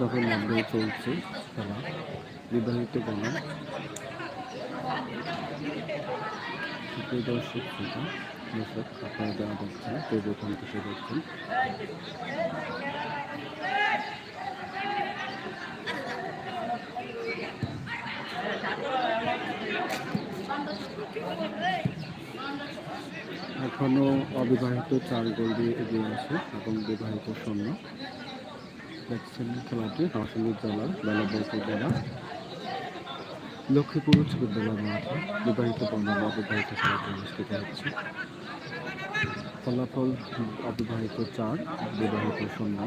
দফার মধ্যে চলছে খেলা, বিবাহিত গণ দর্শক, শ্রোতা, দর্শক, আপনারা যারা দেখছেন প্রথম থেকে দেখছেন, এখনও অবিবাহিত চার গোল দিয়ে এগিয়ে আছে এবং বিবাহিত শূন্য। দেখছেন খেলাটি নরসিংদী জেলার বেলাবলপুর জেলা লক্ষ্মীপুর উচ্চ মাঠে বিবাহিত বর্ণনা অবিবাহিত খেলাটি অনুষ্ঠিত হচ্ছে। ফলাফল অবিবাহিত চার, বিবাহিত শূন্য।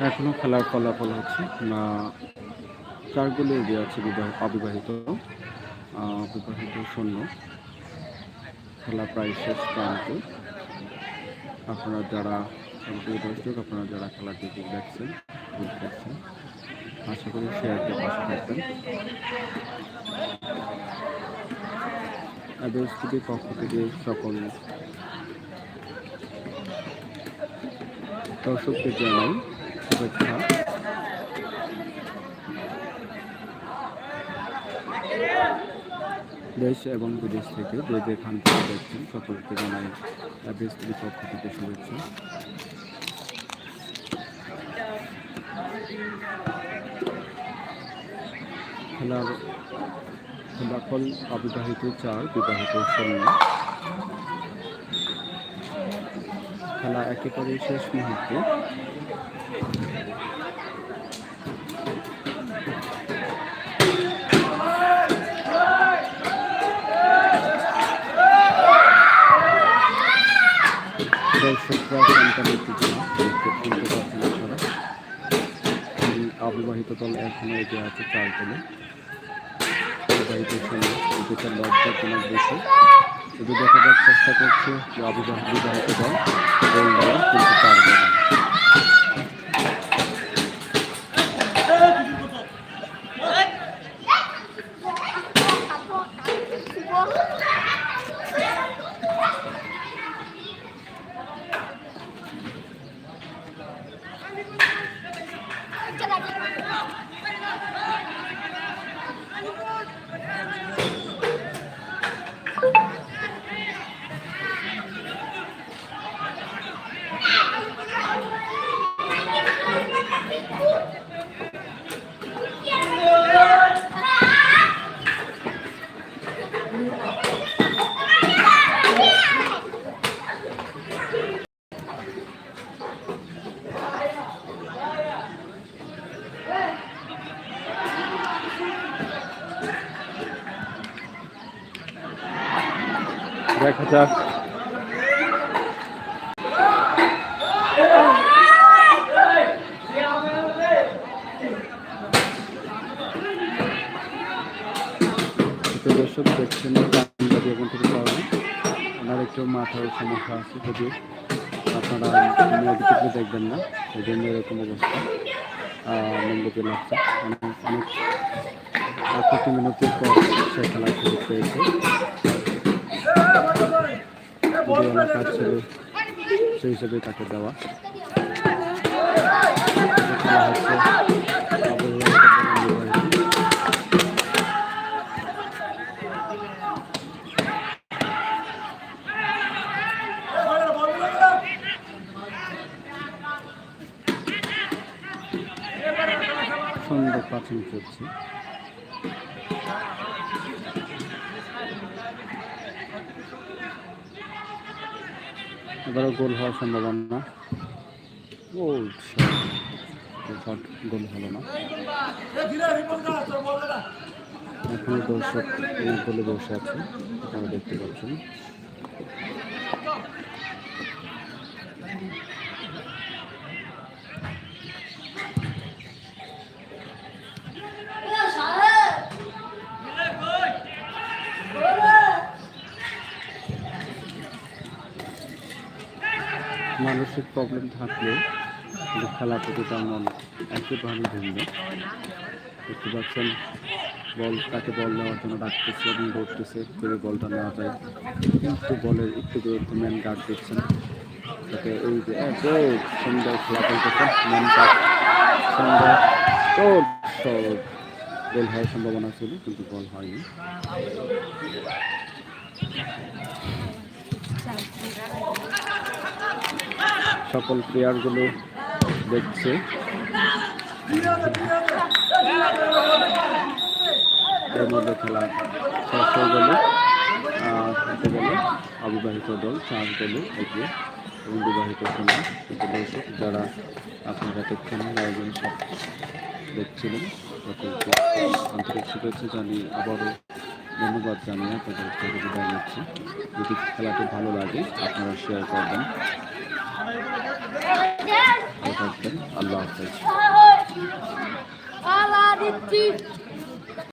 এখনও খেলার ফলাফল হচ্ছে না চার গোলে এগিয়ে আছে বিবাহ- অবিবাহিত অবিবাহিত শূন্য। খেলা প্রায় শেষ প্রান্তে। আপনারা যারা দর্শক, আপনারা যারা খেলাটি দেখছেন দেখছেন, আশা করি শেয়ারটি পাশে থাকবেন। টিভির পক্ষ থেকে সকল দর্শককে জানাই, শুভেচ্ছা। দেশ এবং বিদেশ থেকে যে যেখান থেকে দেখছেন, সকলকে জানাই টিভির পক্ষ থেকে শুভেচ্ছা। খেলার ফলাফল অবিবাহিত চার, বিবাহিত শূন্য। খেলা একেবারে শেষ মুহূর্তে। অবিবাহিত দল এখনও এগিয়ে আছে চার গোলে। বিবাহিত শূন্য যেটা লজ্জাজনক বেশি। শুধু দেখা যাক চেষ্টা করছে যে অবিবাহিত বিবাহিত দল গোল দেওয়া কিন্তু পারবে না। দেখা যাক। দর্শক, দেখছেন পাঞ্জাবি এখন থেকে পাওয়া ওনার একটু মাথার সমস্যা আছে যদি আপনারা দেখবেন না এই জন্য এরকম অবস্থা। মন্দিরে লাগছে। অনেক অনেক মিনিটের পর সে খেলা শুরু পেয়েছে। সেই হিসেবে তাকে দেওয়া সুন্দর প্রাচীন করছে। এবারও গোল হওয়ার সম্ভাবনা। ও গোল হলো না। এখনও দর্শক গোলে বসে আছে আপনারা দেখতে পাচ্ছেন। মানসিক প্রবলেম কিন্তু খেলা প্রতি তার মন একেবারেই ভিন্ন। দেখতে পাচ্ছেন, বল, তাকে বল নেওয়ার জন্য ডাকতেছে এবং দৌড়তেছে, করে বলটা নেওয়া যায়। কিন্তু বলের একটু দূরত্ব ম্যান গার্ড দিচ্ছেন তাকে এই যে সুন্দর খেলা চলতেছে ম্যান গার্ড সুন্দর গোল হওয়ার সম্ভাবনা ছিল, কিন্তু গোল হয়নি। সকল প্লেয়ারগুলো দেখছে। মধ্যে খেলা শেষ হয়ে গেল। হতে গেল অবিবাহিত দল, চার দলে এগিয়ে এবং বিবাহিত দর্শক যারা আপনারা দেখছেন আয়োজন সব দেখছিলেন। আন্তরিক শুভেচ্ছা জানিয়ে আবারও ধন্যবাদ জানিয়ে আপনাদের বিদায় নিচ্ছি। যদি খেলাটি ভালো লাগে, আপনারা শেয়ার করবেন। ভালো থাকবেন আল্লাহ হাফেজ